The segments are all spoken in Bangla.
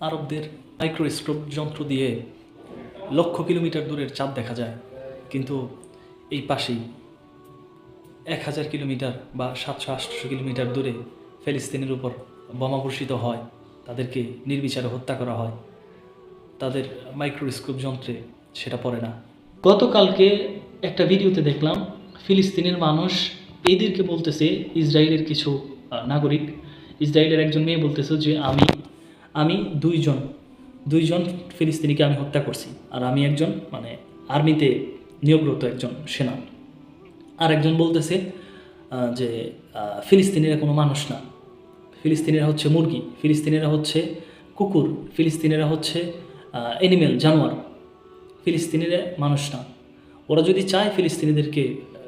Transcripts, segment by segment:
আরবদের মাইক্রোস্কোপ যন্ত্র দিয়ে লক্ষ কিলোমিটার দূরের চাঁদ দেখা যায়। কিন্তু এই পাশেই এক হাজার কিলোমিটার বা সাতশো আটশো কিলোমিটার দূরে ফেলিস্তিনের উপর বোমাবর্ষিত হয়। তাদেরকে নির্বিচারে হত্যা করা হয়। তাদের মাইক্রোস্কোপ যন্ত্রে সেটা পড়ে না। গতকালকে একটা ভিডিওতে দেখলাম, ফিলিস্তিনের মানুষ এদেরকে বলতেছে, ইসরায়েলের কিছু নাগরিক, ইসরায়েলের একজন মেয়ে বলতেছে যে, আমি আমি দুইজন দুইজন ফিলিস্তিনিকে আমি হত্যা করছি। আর আমি একজন মানে আর্মিতে নিয়োগরত একজন সেনা। আর একজন বলতেছে যে ফিলিস্তিনিরা কোনো মানুষ না। ফিলিস্তিনিরা হচ্ছে মুরগি, ফিলিস্তিনিরা হচ্ছে কুকুর, ফিলিস্তিনিরা হচ্ছে অ্যানিমেল জানোয়ার। ফিলিস্তিনিরা মানুষ না। ওরা যদি চায় ফিলিস্তিনিদেরকে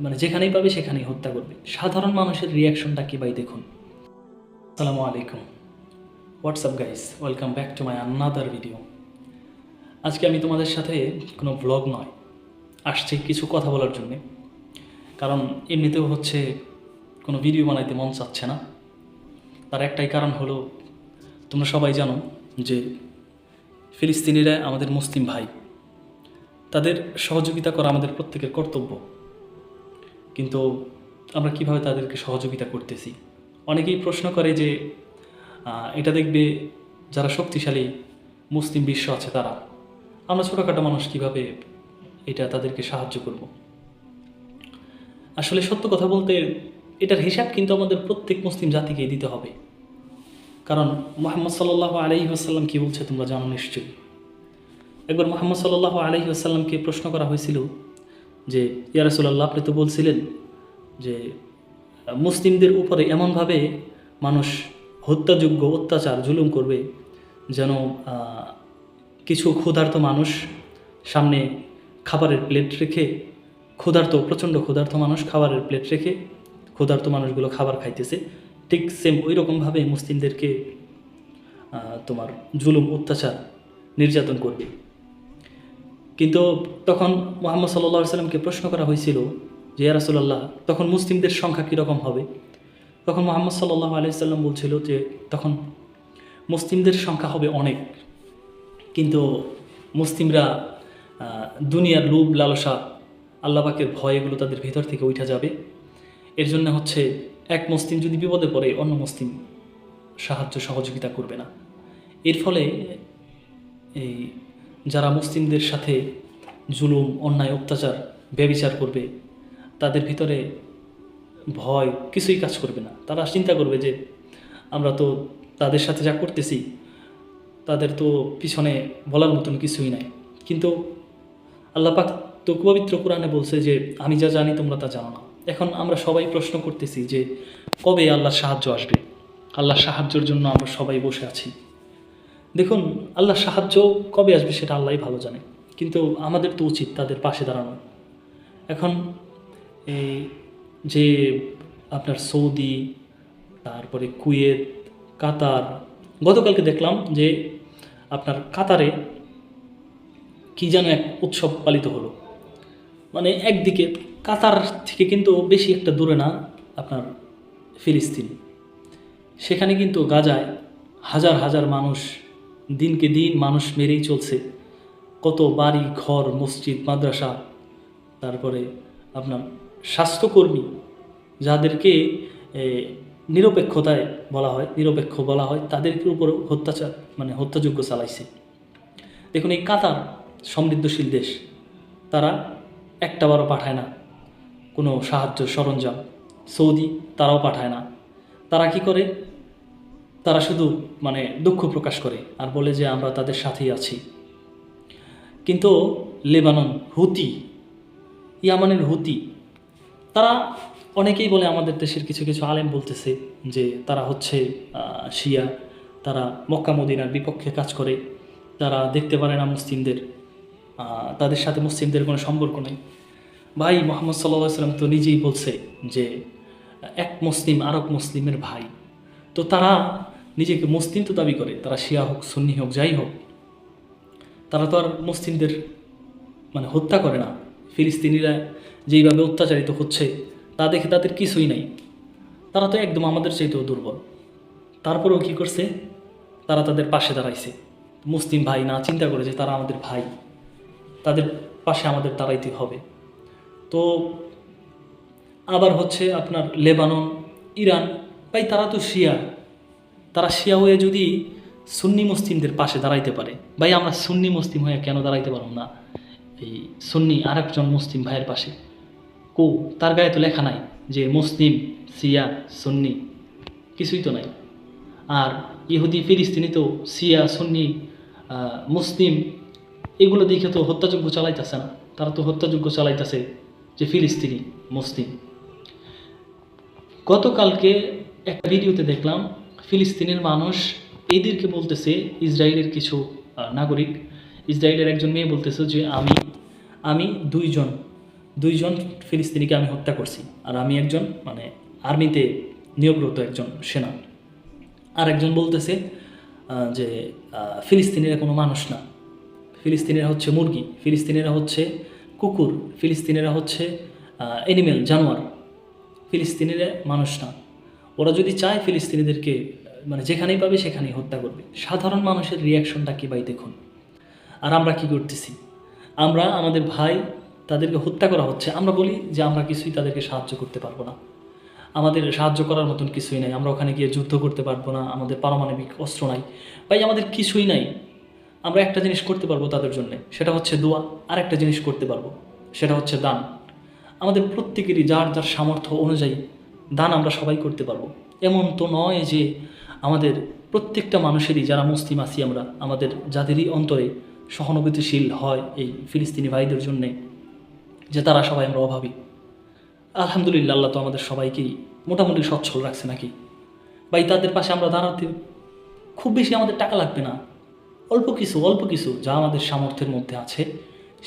মানে যেখানেই পাবে সেখানেই হত্যা করবে। সাধারণ মানুষের রিয়াকশনটা কি ভাই দেখুন। আসসালামু আলাইকুম। WhatsApp guys welcome back to my another video আজকে আমি তোমাদের সাথে কোনো ব্লগ নয়। আসছি কিছু কথা বলার জন্যে। কারণ এমনিতেও হচ্ছে কোনো ভিডিও বানাইতে মন চাচ্ছে না। তার একটাই কারণ হলো, তোমরা সবাই জানো যে ফিলিস্তিনিরা আমাদের মুসলিম ভাই। তাদের সহযোগিতা করা আমাদের প্রত্যেকের কর্তব্য। কিন্তু আমরা কীভাবে তাদেরকে সহযোগিতা করতেছি? অনেকেই প্রশ্ন করে যে এটা দেখবে যারা শক্তিশালী মুসলিম বিশ্ব আছে তারা। আমরা ছোটোখাটো মানুষ কীভাবে এটা তাদেরকে সাহায্য করব? আসলে সত্য কথা বলতে এটার হিসাব কিন্তু আমাদের প্রত্যেক মুসলিম জাতিকেই দিতে হবে। কারণ মোহাম্মদ সাল্লাহ আলহি আসাল্লাম কী বলছে তোমরা জানো নিশ্চয়ই। একবার মোহাম্মদ সাল্লাহ আলহি আসাল্লামকে প্রশ্ন করা হয়েছিল যে ইয়ারসুল্লাহ আপনি তো বলছিলেন যে, মুসলিমদের উপরে এমনভাবে মানুষ হত্যাযোগ্য, অত্যাচার, জুলুম করবে যেন কিছু ক্ষুধার্ত মানুষ সামনে খাবারের প্লেট রেখে, ক্ষুধার্ত, প্রচণ্ড ক্ষুধার্ত মানুষ খাবারের প্লেট রেখে, ক্ষুধার্ত মানুষগুলো খাবার খাইতেছে। ঠিক সেম ওই রকমভাবে মুসলিমদেরকে তোমার জুলুম, অত্যাচার নির্যাতন করবে। কিন্তু তখন মোহাম্মদ সাল্লাহ সাল্লামকে প্রশ্ন করা হয়েছিল যে ইয়ারাসুল্লাহ তখন মুসলিমদের সংখ্যা কীরকম হবে? তখন মোহাম্মদ সাল্লাহ আলাইসাল্লাম বলছিল যে তখন মুসলিমদের সংখ্যা হবে অনেক, কিন্তু মুসলিমরা দুনিয়ার লোভ লালসা আল্লাপাকের ভয় এগুলো তাদের ভিতর থেকে উঠা যাবে। এর জন্য হচ্ছে এক মুসলিম যদি বিপদে পড়ে, অন্য মুসলিম সাহায্য সহযোগিতা করবে না। এর ফলে এই যারা মুসলিমদের সাথে জুলুম, অন্যায়, অত্যাচার, ব্যবিচার করবে, তাদের ভিতরে ভয়, কিছুই কাজ করবে না। তারা চিন্তা করবে যে, আমরা তো তাদের সাথে যা করতেছি, তাদের তো পিছনে বলার মতন কিছুই নাই। কিন্তু আল্লাহ পাক তো পবিত্র কোরআনে বলছে যে, আমি যা জানি তোমরা তা জানো না। এখন আমরা সবাই প্রশ্ন করতেছি যে, কবে আল্লাহর সাহায্য আসবে? আল্লাহর সাহায্যের জন্য আমরা সবাই বসে আছি। দেখুন, আল্লাহর সাহায্য কবে আসবে সেটা আল্লাহই ভালো জানে। কিন্তু আমাদের তো উচিত তাদের পাশে দাঁড়ানো। এখন এই যে আপনার সৌদি, তারপরে কুয়েত, কাতার। গতকালকে দেখলাম যে আপনার কাতারে কি যেন এক উৎসব পালিত হলো। মানে একদিকে কাতার থেকে কিন্তু বেশি একটা দূরে না আপনার ফিলিস্তিন। সেখানে কিন্তু গাজায় হাজার হাজার মানুষ দিনকে দিন মানুষ মেরেই চলছে। কত বাড়ি, ঘর, মসজিদ, মাদ্রাসা, তারপরে আপনার স্বাস্থ্যকর্মী, যাদেরকে নিরপেক্ষতায় বলা হয়, নিরপেক্ষ বলা হয় তাদের উপর হত্যাচার মানে হত্যাযোগ্য চালাইছে। দেখুন, এই কাতার সমৃদ্ধশীল দেশ, তারা একটাবারও পাঠায় না কোনো সাহায্য সরঞ্জাম। সৌদি, তারাও পাঠায় না। তারা কি করে? তারা শুধু মানে দুঃখ প্রকাশ করে আর বলে যে আমরা তাদের সাথেই আছি। কিন্তু লেবানন, হুতি, ইয়ামানের হুতি তারা অনেকেই বলে আমাদের দেশের কিছু কিছু আলেম বলতেছে যে তারা হচ্ছে শিয়া, তারা মক্কা, মদিনার বিপক্ষে কাজ করে, তারা দেখতে পারে না মুসলিমদের তাদের সাথে মুসলিমদের কোনো সম্পর্ক নেই। ভাই, মোহাম্মদ সাল্লাম তো নিজেই বলছে যে, এক মুসলিম আরব মুসলিমের ভাই। তো তারা নিজেকে মুসলিম তো দাবি করে, তারা শিয়া হোক, সুন্নি হোক, যাই হোক, তারা তো আর মুসলিমদের মানে হত্যা করে না। ফিলিস্তিনিরা যেইভাবে অত্যাচারিত হচ্ছে, তা দেখে তাদের কিছুই নাই। তারা তো একদম আমাদের চাইতেও দুর্বল। তারপরেও কী করছে? তারা তাদের পাশে দাঁড়াইছে। মুসলিম ভাই না, চিন্তা করে যে তারা আমাদের ভাই। তাদের পাশে আমাদের দাঁড়াইতে হবে। তো আবার হচ্ছে আপনার লেবানন, ইরান, ভাই তারা তো শিয়া। তারা শিয়া হয়ে যদি সুন্নি মুসলিমদের পাশে দাঁড়াইতে পারে, ভাই আমরা সুন্নি মুসলিম হয়ে কেন দাঁড়াইতে পারব না? এই সুন্নি আরেকজন মুসলিম ভাইয়ের পাশে। কো, তার গায়ে তো লেখা নাই যে মুসলিম সিয়া সুন্নি, কিছুই তো নাই। আর ইহুদি, ফিলিস্তিনি তো সিয়া সুন্নি মুসলিম, এগুলো দেখে তো হত্যাযজ্ঞ চালাইতেছে না। তারা তো হত্যাযজ্ঞ চালাইতেছে যে ফিলিস্তিনি, মুসলিম। গতকালকে একটা ভিডিওতে দেখলাম, ফিলিস্তিনের মানুষ এদেরকে বলতেছে, ইসরায়েলের কিছু নাগরিক ইসরায়েলের একজন মেয়ে বলতেছে যে আমি আমি দুইজন দুইজন ফিলিস্তিনিকে আমি হত্যা করছি। আর আমি একজন মানে আর্মিতে নিয়োগরত একজন সেনা। আর একজন বলতেছে যে ফিলিস্তিনিরা কোনো মানুষ না। ফিলিস্তিনিরা হচ্ছে মুরগি, ফিলিস্তিনিরা হচ্ছে কুকুর, ফিলিস্তিনিরা হচ্ছে অ্যানিমেল জানোয়ার। ফিলিস্তিনিরা মানুষ না। ওরা যদি চায় ফিলিস্তিনিদেরকে মানে যেখানেই পাবে সেখানেই হত্যা করবে। সাধারণ মানুষের রিয়াকশনটা কী ভাই দেখুন। আর আমরা কি করতেছি? আমরা, আমাদের ভাই তাদেরকে হত্যা করা হচ্ছে। আমরা বলি যে আমরা কিছুই তাদেরকে সাহায্য করতে পারব না। আমাদের সাহায্য করার মতন কিছুই নাই। আমরা ওখানে গিয়ে যুদ্ধ করতে পারব না। আমাদের পারমাণবিক অস্ত্র নাই। ভাই, আমাদের কিছুই নাই। আমরা একটা জিনিস করতে পারব তাদের জন্য। সেটা হচ্ছে দোয়া। আর একটা জিনিস করতে পারব। সেটা হচ্ছে দান। আমাদের প্রত্যেকেরই যার যার সামর্থ্য অনুযায়ী দান আমরা সবাই করতে পারব। এমন তো নয় যে আমাদের প্রত্যেকটা মানুষেরই, যারা মুসলিম আছি আমরা, আমাদের যাদেরই অন্তরে সহানুভূতিশীল হয় এই ফিলিস্তিনি ভাইদের জন্যে, যে তারা সবাই আমরা অভাবী। আলহামদুলিল্লাহ, আল্লাহ তো আমাদের সবাইকেই মোটামুটি সচ্ছল রাখছে নাকি? ভাই, তাদের পাশে আমরা দাঁড়াতে খুব বেশি আমাদের টাকা লাগবে না। অল্প কিছু অল্প কিছু যা আমাদের সামর্থ্যের মধ্যে আছে।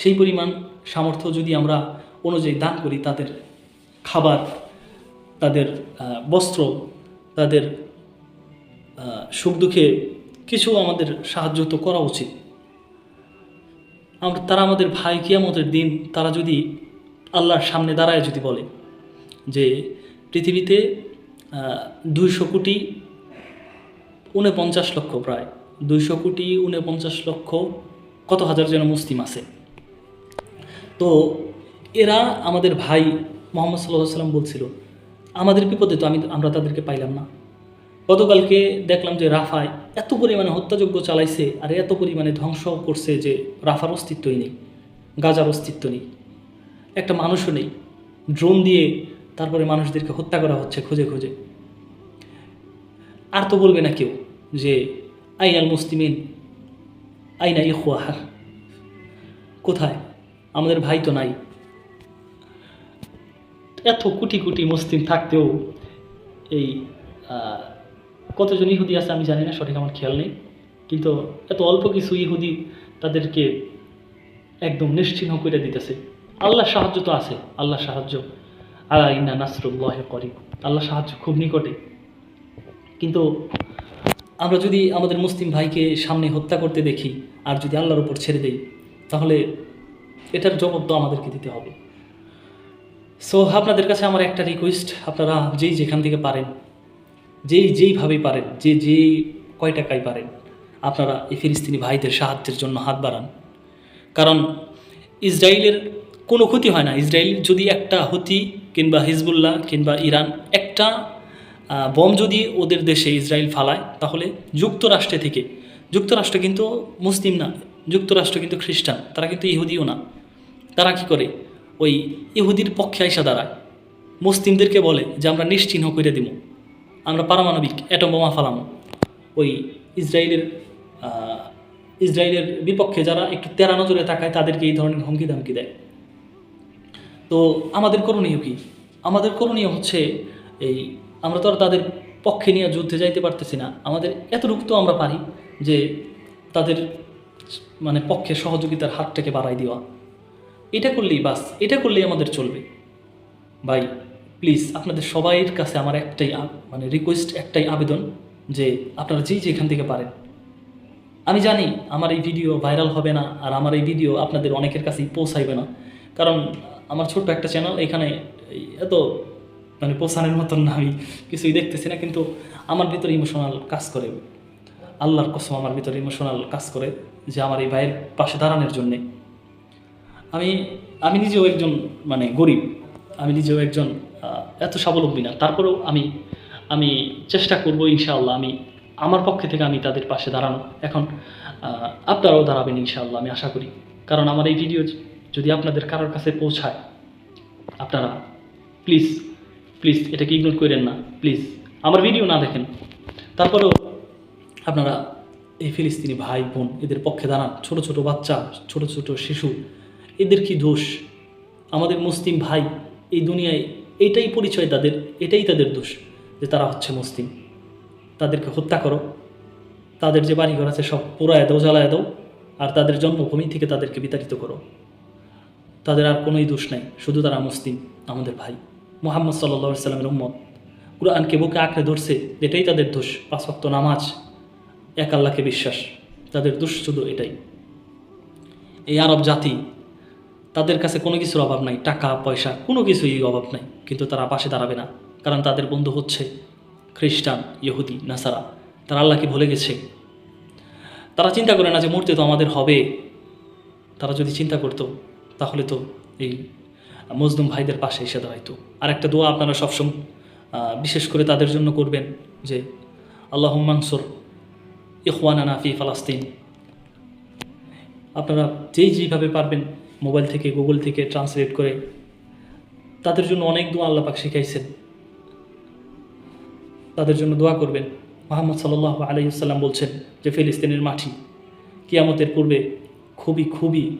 সেই পরিমাণ সামর্থ্য যদি আমরা অনুযায়ী দান করি, তাদের খাবার, তাদের বস্ত্র, তাদের সুখ দুঃখে কিছু আমাদের সাহায্য তো করা উচিত। আমরা, তারা আমাদের ভাই কিয়ামতের দিন, তারা যদি আল্লাহর সামনে দাঁড়ায় যদি বলে যে পৃথিবীতে দুইশো কোটি উনপঞ্চাশ লক্ষ প্রায়, দুইশো কোটি উনপঞ্চাশ লক্ষ কত হাজার যেন মুসলিম আছে। তো এরা আমাদের ভাই মোহাম্মদ সাল্লাহ সাল্লাম বলছিল, আমাদের বিপদে তো আমি, আমরা তাদেরকে পাইলাম না। গতকালকে দেখলাম যে রাফায় এত পরিমাণে হত্যাযজ্ঞ চালাইছে আর এত পরিমাণে ধ্বংস করছে যে রাফার অস্তিত্বই নেই, গাজার অস্তিত্ব নেই। একটা মানুষও নেই ড্রোন দিয়ে তারপরে মানুষদেরকে হত্যা করা হচ্ছে খুঁজে খুঁজে। আর তো বলবে না কেউ যে আইনাল মুসলিমিন, আইনা ইহুয়াহা কোথায়? আমাদের ভাই তো নাই। এত কোটি কোটি মুসলিম থাকতেও এই কতজন ইহুদি আছে আমি জানি না, সঠিক আমার খেয়াল নেই। কিন্তু এত অল্প কিছু ইহুদি তাদেরকে একদম নিশ্চিহ্ন করে দিতেছে। আল্লাহ সাহায্য তো আছে আল্লাহ সাহায্য। আল্লাহ ইন্না নাসরুল্লাহ করি আল্লাহ সাহায্য খুব নিকটে। কিন্তু আমরা যদি আমাদের মুসলিম ভাইকে সামনে হত্যা করতে দেখি, আর যদি আল্লাহর উপর ছেড়ে দেই, তাহলে এটার জবাব তো আমাদেরকে দিতে হবে। সো আপনাদের কাছে আমার একটা রিকোয়েস্ট আপনারা যেই যেখান থেকে পারেন যেই যেইভাবেই পারেন, যে যে কয় টাকায় পারেন, আপনারা এই ফিলিস্তিনি ভাইদের সাহায্যের জন্য হাত বাড়ান। কারণ ইসরায়েলের কোনো ক্ষতি হয় না। ইসরায়েল যদি একটা হুতি কিংবা হিজবুল্লাহ কিংবা ইরান একটা বম যদি ওদের দেশে ইসরায়েল ফালায়, তাহলে যুক্তরাষ্ট্রে থেকে, যুক্তরাষ্ট্র কিন্তু মুসলিম না, যুক্তরাষ্ট্র কিন্তু খ্রিস্টান, তারা কিন্তু ইহুদিও না। তারা কি করে? ওই ইহুদির পক্ষে আইসা দাঁড়ায়। মুসলিমদেরকে বলে যে, আমরা নিশ্চিহ্ন করে দিব। আমরা পারমাণবিক অ্যাটম বোমা ফালামো। ওই ইসরায়েলের ইসরায়েলের বিপক্ষে যারা একটু তেরা নজরে তাকায় তাদেরকে এই ধরনের হুমকি ধামকি দেয়। তো আমাদের করণীয় কি? আমাদের করণীয় হচ্ছে এই, আমরা তো আর তাদের পক্ষে নিয়ে যুদ্ধে যাইতে পারতেছি না। আমাদের এতটুকু তো আমরা পারি যে তাদের মানে পক্ষে সহযোগিতার হাতটাকে বাড়াই দেওয়া। এটা করলেই বাস, এটা করলেই আমাদের চলবে। ভাই প্লিজ আপনাদের সবাইয়ের কাছে আমার একটাই মানে রিকোয়েস্ট একটাই আবেদন যে আপনারা যেই যেখান থেকে পারেন। আমি জানি আমার এই ভিডিও ভাইরাল হবে না, আর আমার এই ভিডিও আপনাদের অনেকের কাছেই পৌঁছাইবে না। কারণ আমার ছোট্ট একটা চ্যানেল এখানে এত মানে পৌঁছানোর মতন না, আমি কিছুই দেখতেছি না, কিন্তু আমার ভিতরে ইমোশনাল কাজ করে। আল্লাহর কসম আমার ভিতরে ইমোশনাল কাজ করে যে আমার এই ভাইয়ের পাশে দাঁড়ানোর জন্যে। আমি আমি নিজেও একজন মানে গরিব। আমি নিজেও একজন এত স্বাবলম্বী না। তারপরেও আমি আমি চেষ্টা করব ইনশাআল্লাহ, আমি, আমার পক্ষে থেকে আমি তাদের পাশে দাঁড়ানো। এখন আপনারাও দাঁড়াবেন ইনশাআল্লাহ, আমি আশা করি। কারণ আমার এই ভিডিও যদি আপনাদের কারোর কাছে পৌঁছায়, আপনারা প্লিজ প্লিজ এটাকে ইগনোর করেন না, প্লিজ। আমার ভিডিও না দেখেন। তারপরেও আপনারা এই ফিলিস্তিনি ভাই, বোন, এদের পক্ষে দাঁড়ান। ছোট ছোট বাচ্চা, ছোট ছোট শিশু, এদের কি দোষ? আমাদের মুসলিম ভাই এই দুনিয়ায় এটাই পরিচয় তাদের, এটাই তাদের দোষ যে তারা হচ্ছে মুসলিম। তাদেরকে হত্যা করো। তাদের যে বাড়িঘর আছে সব পোড়ায় দাও, জ্বালায় দাও, আর তাদের জন্মভূমি থেকে তাদেরকে বিতাড়িত করো। তাদের আর কোনোই দোষ নাই, শুধু তারা মুসলিম, আমাদের ভাই। মোহাম্মদ সাল্লা সাল্লামের উম্মত। কুরআনকে বুকে আঁকড়ে ধরছে, এটাই তাদের দোষ। পাঁচ নামাজ, এক আল্লাহকে বিশ্বাস। তাদের দোষ শুধু এটাই। এই আরব জাতি তাদের কাছে কোনো কিছুর অভাব নাই, টাকা, পয়সা, কোনো কিছুই অভাব নাই। কিন্তু তারা পাশে দাঁড়াবে না, কারণ তাদের বন্ধু হচ্ছে খ্রিস্টান, ইহুদি, নাসারা। তারা আল্লাহকে ভুলে গেছে। তারা চিন্তা করে না যে মূর্তি তো আমাদের হবে। তারা যদি চিন্তা করতো, তাহলে তো এই মজদুম ভাইদের পাশে এসে দাঁড়াইতো। আর একটা দোয়া আপনারা সবসময় বিশেষ করে তাদের জন্য করবেন যে আল্লাহ মানসুর ইখওয়ানানা ফি ফালাস্তিন। আপনারা যেই যেইভাবে পারবেন মোবাইল থেকে, গুগল থেকে ট্রান্সলেট করে তাদের জন্য অনেক দোয়া আল্লাহ পাক শিখাইছেন। তাদের জন্য দোয়া করবেন। মোহাম্মদ সাল্লাহ আলাইসাল্লাম বলছেন যে, ফিলিস্তিনের মাটি কিয়ামতের পূর্বে খুবই খুবই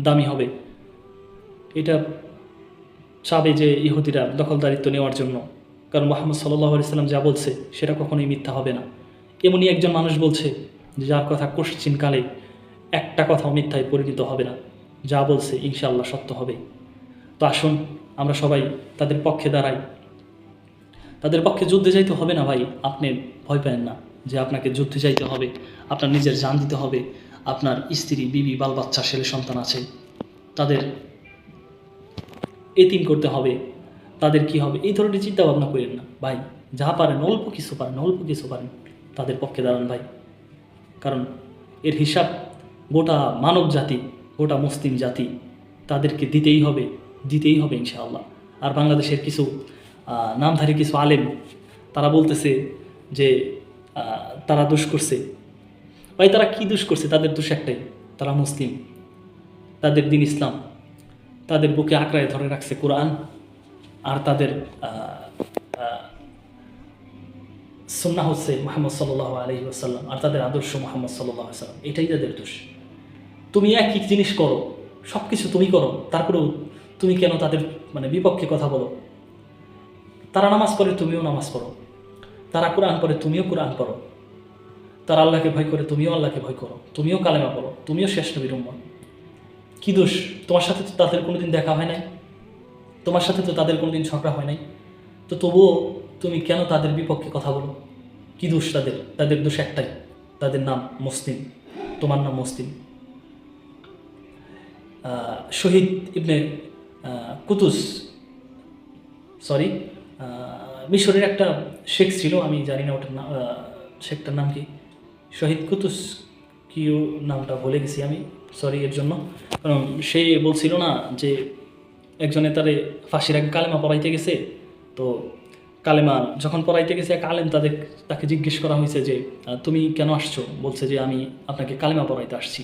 দামি হবে। এটা চাবে যে ইহুদিরা দখলদারিত্ব নেওয়ার জন্য। কারণ মোহাম্মদ সাল্লাহ আলাইসাল্লাম যা বলছে, সেটা কখনোই মিথ্যা হবে না। এমনই একজন মানুষ বলছে যার কথা কোশ্চিন কালে একটা কথাও মিথ্যায় পরিণত হবে না। যা বলছে ইনশাআল্লাহ সত্য হবে। তো আসুন, আমরা সবাই তাদের পক্ষে দাঁড়াই। তাদের পক্ষে যুদ্ধে যাইতে হবে না ভাই, আপনি ভয় পেন না যে আপনাকে যুদ্ধে যাইতে হবে, আপনার নিজের জান দিতে হবে, আপনার স্ত্রী, বিবি বাল বাচ্চা ছেলে, সন্তান আছে। তাদের এতিম করতে হবে। তাদের কি হবে? এই ধরনের চিন্তা ভাবনা করেন না। ভাই, যা পারেন, অল্প কিছু পারেন, অল্প কিছু পারেন, তাদের পক্ষে দাঁড়ান ভাই। কারণ এর হিসাব গোটা মানব জাতি গোটা মুসলিম জাতি তাদেরকে দিতেই হবে দিতেই হবে ইনশাআল্লাহ। আর বাংলাদেশের কিছু নামধারী কিছু আলেম, তারা বলতেছে যে তারা দোষ করছে। ভাই, তারা কি দোষ করছে? তাদের দোষ একটাই, তারা মুসলিম। তাদের দিন ইসলাম। তাদের বুকে আঁকড়ায় ধরে রাখছে কোরআন আর তাদের সুন্না হচ্ছে মোহাম্মদ সাল্লাহ আলহি আসাল্লাম আর তাদের আদর্শ মোহাম্মদ সাল্লাহ সাল্লাম এটাই তাদের দোষ। তুমি একই জিনিস করো সব কিছু তুমি করো, তারপরেও তুমি কেন তাদের মানে বিপক্ষে কথা বলো? তারা নামাজ পড়ে তুমিও নামাজ পড়ো। তারা কোরআন পড়ে তুমিও কোরআন পড়ো। তারা আল্লাহকে ভয় করে তুমিও আল্লাহকে ভয় করো। তুমিও কালেমা পড়ো, তুমিও শেষ নবীর কি দোষ? তোমার সাথে তো তাদের কোনোদিন দেখা হয় নাই? তোমার সাথে তো তাদের কোনোদিন ঝগড়া হয় নাই? তো তবুও তুমি কেন তাদের বিপক্ষে কথা বলো? কি দোষ তাদের? তাদের দোষ একটাই, তাদের নাম মুসলিম। তোমার নাম মুসলিম। শহীদ ইবনে কুতুস সরি মিশরের একটা শেখ ছিল, আমি জানি না ওটার নাম শেখটার নাম কি? শহীদ কুতুস কি ও নামটা ভুলে গেছি আমি সরি এর জন্য। কারণ সে বলছিল না যে একজনে তারে ফাঁসির আগে কালেমা পড়াইতে গেছে, তো কালেমা যখন পড়াইতে গেছে, এক আলেম তাদের, তাকে জিজ্ঞেস করা হয়েছে যে তুমি কেন আসছো? বলছে যে, আমি আপনাকে কালেমা পড়াইতে আসছি।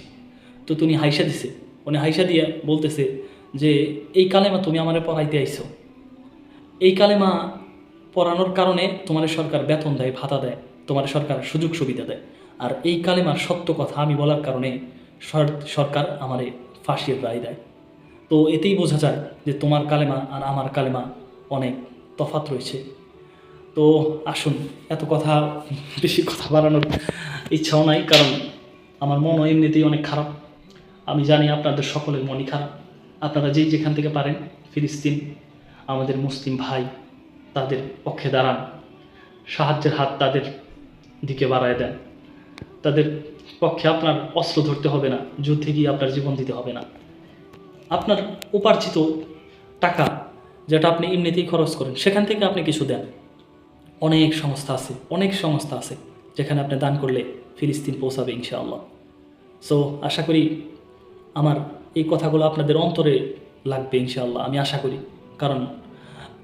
তো তুমি হাইসা দিছে। উনি হাইসা দিয়া বলতেছে যে, এই কালেমা তুমি আমারে পড়াইতে আইছো। এই কালেমা পড়ানোর কারণে তোমার সরকার বেতন দেয়, ভাতা দেয় তোমার সরকার সুযোগ সুবিধা দেয়। আর এই কালেমার সত্য কথা আমি বলার কারণে সরকার আমারে ফাঁসির রায় দেয়। তো এতেই বোঝা যায় যে, তোমার কালেমা আর আমার কালেমা অনেক তফাত রয়েছে। তো আসুন, এত কথা বেশি কথা বাড়ানোর ইচ্ছাও নাই, কারণ আমার মনও এমনিতেই অনেক খারাপ। আমি জানি আপনাদের সকলের মনই খারাপ। আপনারা যেই যেখান থেকে পারেন, ফিলিস্তিন, আমাদের মুসলিম ভাই, তাদের পক্ষে দাঁড়ান। সাহায্যের হাত তাদের দিকে বাড়ায় দেন। তাদের পক্ষে আপনার অস্ত্র ধরতে হবে না, যুদ্ধে গিয়ে আপনার জীবন দিতে হবে না। আপনার উপার্জিত টাকা যেটা আপনি এমনিতেই খরচ করেন, সেখান থেকে আপনি কিছু দেন। অনেক সংস্থা আছে, অনেক সংস্থা আছে, যেখানে আপনি দান করলে ফিলিস্তিন পৌঁছাবে ইনশাআল্লাহ। সো আশা করি আমার এই কথাগুলো আপনাদের অন্তরে লাগবে ইনশাআল্লাহ, আমি আশা করি। কারণ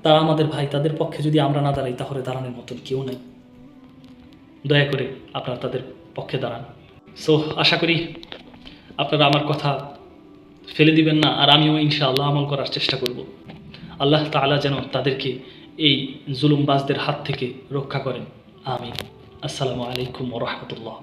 তারা আমাদের ভাই, তাদের পক্ষে যদি আমরা না দাঁড়াই, তাহলে দাঁড়ানোর মতন কেউ নাই। দয়া করে আপনারা তাদের পক্ষে দাঁড়ান। সো আশা করি আপনারা আমার কথা ফেলে দিবেন না, আর আমিও ইনশাআল্লাহ আমল করার চেষ্টা করব। আল্লাহ তাআলা যেন তাদেরকে এই জুলুমবাজদের হাত থেকে রক্ষা করেন। আমি আসসালামু আলাইকুম ওরহমতুল্লাহ